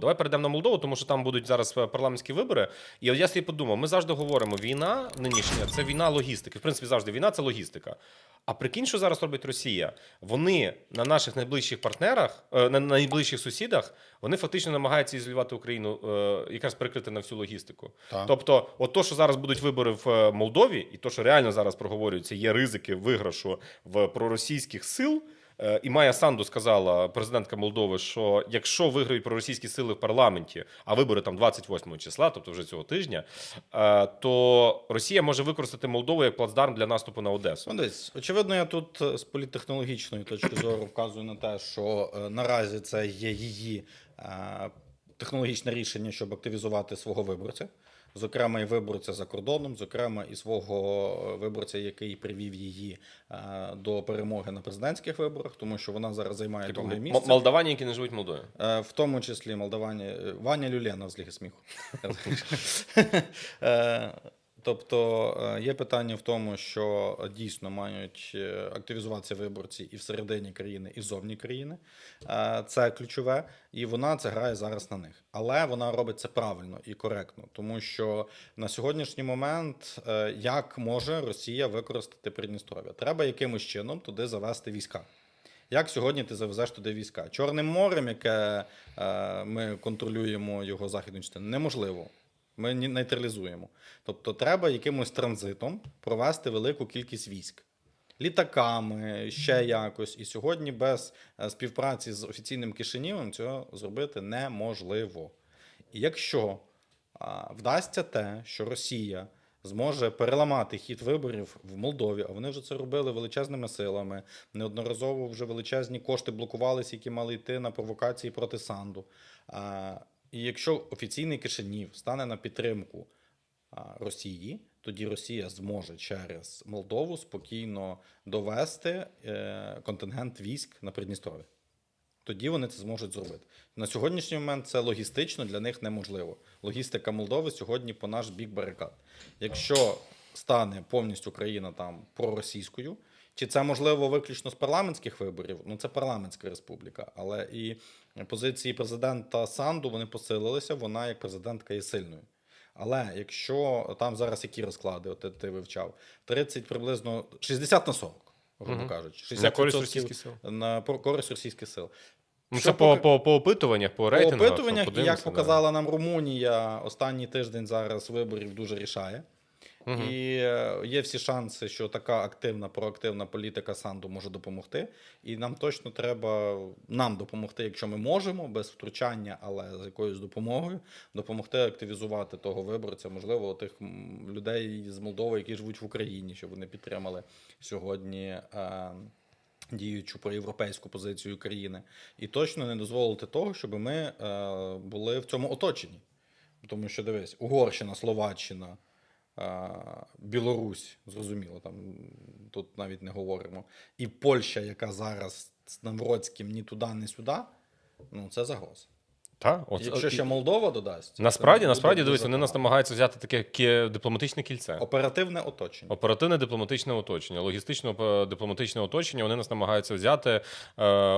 Давай перейдемо на Молдову, тому що там будуть зараз е, парламентські вибори. І от я собі подумав: ми завжди говоримо: війна нинішня це війна логістики. В принципі, завжди війна це логістика. А прикинь, що зараз робить Росія? Вони на наших найближчих партнерах, е, на найближчих сусідах, вони фактично намагаються ізолювати Україну, е, якраз перекрити на всю логістику. Так. Тобто, от то, що зараз будуть вибори в Молдові, і то, що реально зараз проговорюється, є ризики виграшу в проросійських сил. Е, І Майя Санду сказала, президентка Молдови, що якщо виграють проросійські сили в парламенті, а вибори там 28 числа, тобто вже цього тижня, е, то Росія може використати Молдову як плацдарм для наступу на Одесу. Ну, десь, очевидно, я тут е, з політтехнологічної точки зору вказую на те, що наразі це є її технологічне рішення, щоб активізувати свого виборця. Зокрема, і виборця за кордоном, зокрема, і свого е, виборця, який привів її е, до перемоги на президентських виборах, тому що вона зараз займає Типу, друге місце. молдавані, які не живуть в Молдові. Е, В тому числі Молдавані Ваня Люлєна з Ліги сміху. Тобто е, є питання в тому, що дійсно мають е, активізуватися виборці і всередині країни, і зовні країни. Е, Це ключове, і вона це грає зараз на них. Але вона робить це правильно і коректно, тому що на сьогоднішній момент як може Росія використати Придністров'я? Треба якимось чином туди завести війська. Як сьогодні ти завезеш туди війська? Чорним морем, яке ми контролюємо його західну частину, неможливо. Ми нейтралізуємо. Тобто треба якимось транзитом провести велику кількість військ. Літаками, ще якось. І сьогодні без е, співпраці з офіційним Кишинівом цього зробити неможливо. І якщо а, вдасться те, що Росія зможе переламати хід виборів в Молдові, а вони вже це робили величезними силами. Неодноразово вже величезні кошти блокувалися, які мали йти на провокації проти Санду. А, і якщо офіційний Кишинів стане на підтримку Росії, тоді Росія зможе через Молдову спокійно довести е, контингент військ на Придністров'я. Тоді вони це зможуть зробити. На сьогоднішній момент це логістично для них неможливо. Логістика Молдови сьогодні по наш бік барикад. Якщо стане повністю країна там проросійською, чи це можливо виключно з парламентських виборів? Ну це парламентська республіка, але і позиції президента Санду вони посилилися. Вона як президентка є сильною. Але якщо там зараз які розклади, от ти, вивчав, 30 приблизно 60 на 40, грубо Мгм. кажучи, На користь російських сил. на користь російських сил. Ну, це по, поки- по, по опитуваннях, по По опитуваннях, як показала нам Румунія, останній тиждень зараз виборів дуже рішає. Мгм. І е, є всі шанси, що така активна, проактивна політика Санду може допомогти. І нам точно треба нам допомогти, якщо ми можемо, без втручання, але з якоюсь допомогою, допомогти активізувати того виборця, можливо, тих людей з Молдови, які живуть в Україні, щоб вони підтримали сьогодні. Е, Діючу проєвропейську позицію країни, і точно не дозволити того, щоб ми е, були в цьому оточенні. Тому що дивись, Угорщина, Словаччина, Білорусь, зрозуміло, там тут навіть не говоримо. І Польща, яка зараз з Навроцьким ні туди, ні сюди, ну це загроза. Та, оце- Якщо ще Молдова додасть, Насправді, насправді, дивись, вони нас намагаються взяти таке дипломатичне кільце. оперативне оточення. Оперативне дипломатичне оточення, логістично дипломатичне оточення. Вони нас намагаються взяти. Е,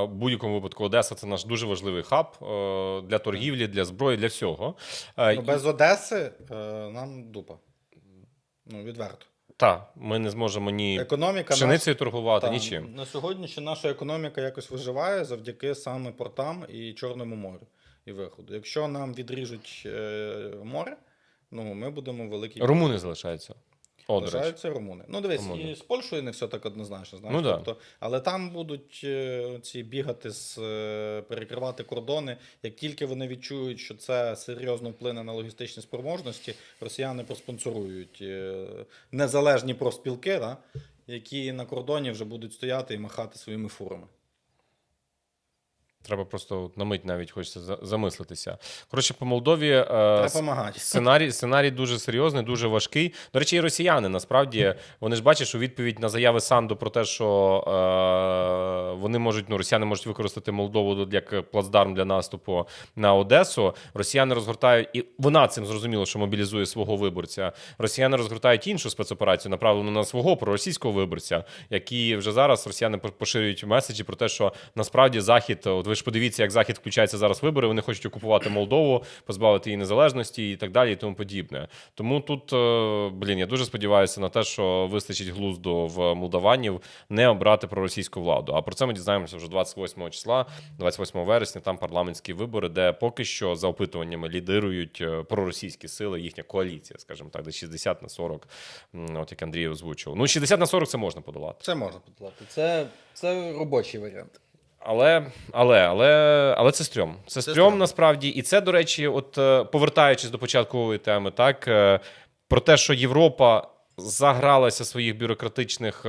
В будь-якому випадку Одеса це наш дуже важливий хаб е, для торгівлі, для зброї, для всього. Е, Ну, без Одеси нам дупа. Ну, відверто. Та ми не зможемо ні Економіка пшеницею торгувати, Та, нічим. На сьогодні ще наша економіка якось виживає завдяки саме портам і Чорному морю і виходу. Якщо нам відріжуть е, море, ну ми будемо великі. Румуни залишаються. О. Лишаються румуни. Ну, дивись, Румуни. і з Польщею не все так однозначно, знаєш. Ну, да. тобто, але там будуть е, ці бігати з е, перекривати кордони. Як тільки вони відчують, що це серйозно вплине на логістичні спроможності, росіяни проспонсорують е, незалежні профспілки, да, які на кордоні вже будуть стояти і махати своїми фурами. Треба просто на мить навіть хочеться замислитися. Коротше, по Молдові е, сценарій, сценарій дуже серйозний, дуже важкий. До речі, і росіяни насправді вони ж бачать, що відповідь на заяви Санду про те, що е, вони можуть, ну росіяни можуть використати Молдову як плацдарм для наступу на Одесу. Росіяни розгортають, і вона цим зрозуміло, що мобілізує свого виборця. Росіяни розгортають іншу спецоперацію, направлену на свого проросійського виборця, які вже зараз росіяни поширюють меседжі про те, що насправді захід, от ви ж подивіться, як Захід включається зараз в вибори. Вони хочуть окупувати Молдову, позбавити її незалежності і так далі, і тому подібне. Тому тут, е, блін, я дуже сподіваюся на те, що вистачить глузду в молдаванів не обрати проросійську владу. А про це ми дізнаємося вже 28 числа, 28 вересня. Там парламентські вибори, де поки що за опитуваннями лідирують е, проросійські сили, їхня коаліція, скажімо так, де 60 на 40, от як Андрій озвучив. Ну, 60 на 40 це можна подолати. Це можна подолати. Це, це робочий варіант. Але, але, але, але це стрьом. Це, Це стрьом, стрьом. насправді. І це, до речі, от е, повертаючись до початкової теми, так е, про те, що Європа загралася своїх бюрократичних.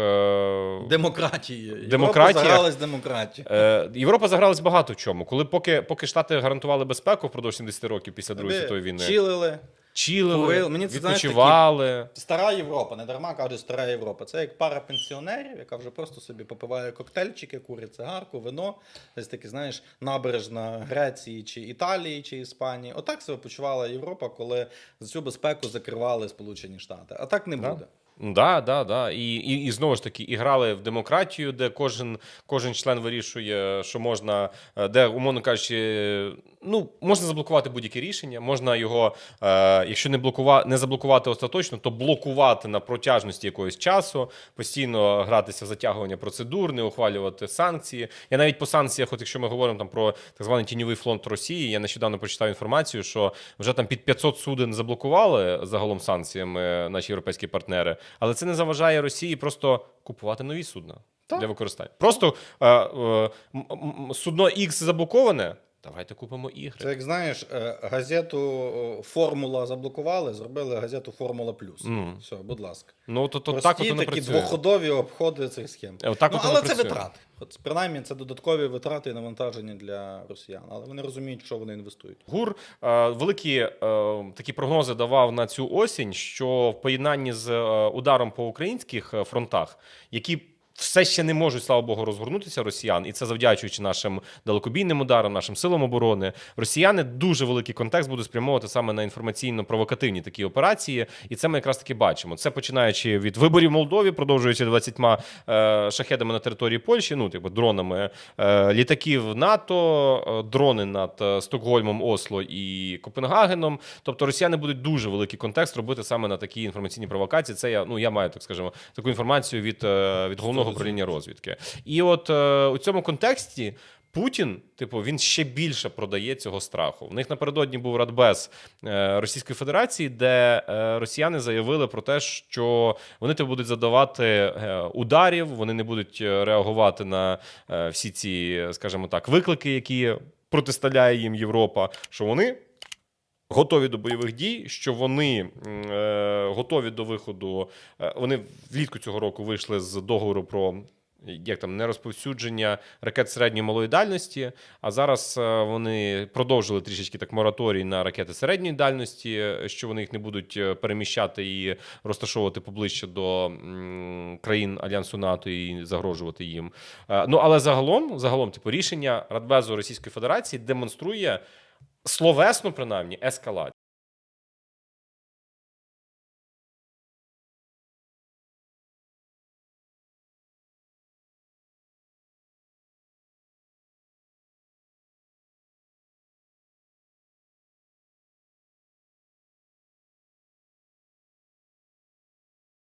Демократії. Демократія. Європа загралась демократію. Е, Європа загралась багато в чому. Коли поки, поки Штати гарантували безпеку впродовж 70 років після Другої світової війни, Чилили. Чилили, курили. Мені це, знаєш, відпочивали. Стара Європа, не дарма кажуть стара Європа. Це як пара пенсіонерів, яка вже просто собі попиває коктейльчики, курить цигарку, вино, десь таки, знаєш, набережна Греції чи Італії чи Іспанії. Отак себе почувала Європа, коли за цю безпеку закривали Сполучені Штати. А так не Да. буде. Да, да, да. І, і, і знову ж таки, і грали в демократію, де кожен, кожен член вирішує, що можна, е, де, умовно кажучи, ну, можна заблокувати будь-яке рішення, можна його, е, якщо не блокувати, не заблокувати остаточно, то блокувати на протяжності якогось часу, постійно гратися в затягування процедур, не ухвалювати санкції. Я навіть по санкціях, от якщо ми говоримо там про так званий тіньовий фронт Росії, я нещодавно прочитав інформацію, що вже там під 500 суден заблокували загалом санкціями наші європейські партнери, але це не заважає Росії просто купувати нові судна для використання. Просто е, е, судно X заблоковане. Давайте купимо ігри. Це як знаєш, е, газету Формула заблокували, зробили газету Формула Плюс. Мгм. Все, будь ласка. Ну то, то Прості так от такі працює. двоходові обходи цих схем. Е, отак ну, от але це працює. витрати. От, принаймні, це додаткові витрати і навантаження для росіян. Але вони розуміють, що вони інвестують. ГУР е, великі е, такі прогнози давав на цю осінь, що в поєднанні з е, ударом по українських е, фронтах, які все ще не можуть, слава Богу, розгорнутися росіян, і це завдячуючи нашим далекобійним ударам, нашим силам оборони. Росіяни дуже великий контекст будуть спрямовувати саме на інформаційно-провокативні такі операції, і це ми якраз таки бачимо. Це починаючи від виборів в Молдові, продовжуючи 20 е, шахедами на території Польщі, ну типу дронами е, літаків НАТО, е, дрони над е, Стокгольмом, Осло і Копенгагеном. Тобто росіяни будуть дуже великий контекст робити саме на такі інформаційні провокації. Це я ну я маю так скажемо таку інформацію від, е, від головного управління розвідки. І от е, у цьому контексті. Путін, типу, він ще більше продає цього страху. В них напередодні був Радбез е, Російської Федерації, де е, росіяни заявили про те, що вони типу, будуть задавати е, ударів, вони не будуть реагувати на всі ці, скажімо так, виклики, які протиставляє їм Європа. Що вони готові до бойових дій, що вони е, готові до виходу. е, Вони влітку цього року вийшли з договору про. Як там нерозповсюдження ракет середньої малої дальності, а зараз е, вони продовжили трішечки так мораторій на ракети середньої дальності, е, що вони їх не будуть е, переміщати і розташовувати поближче до країн альянсу НАТО і загрожувати їм. Ну але загалом, загалом, типу, рішення Радбезу Російської Федерації демонструє словесно, принаймні, ескалацію.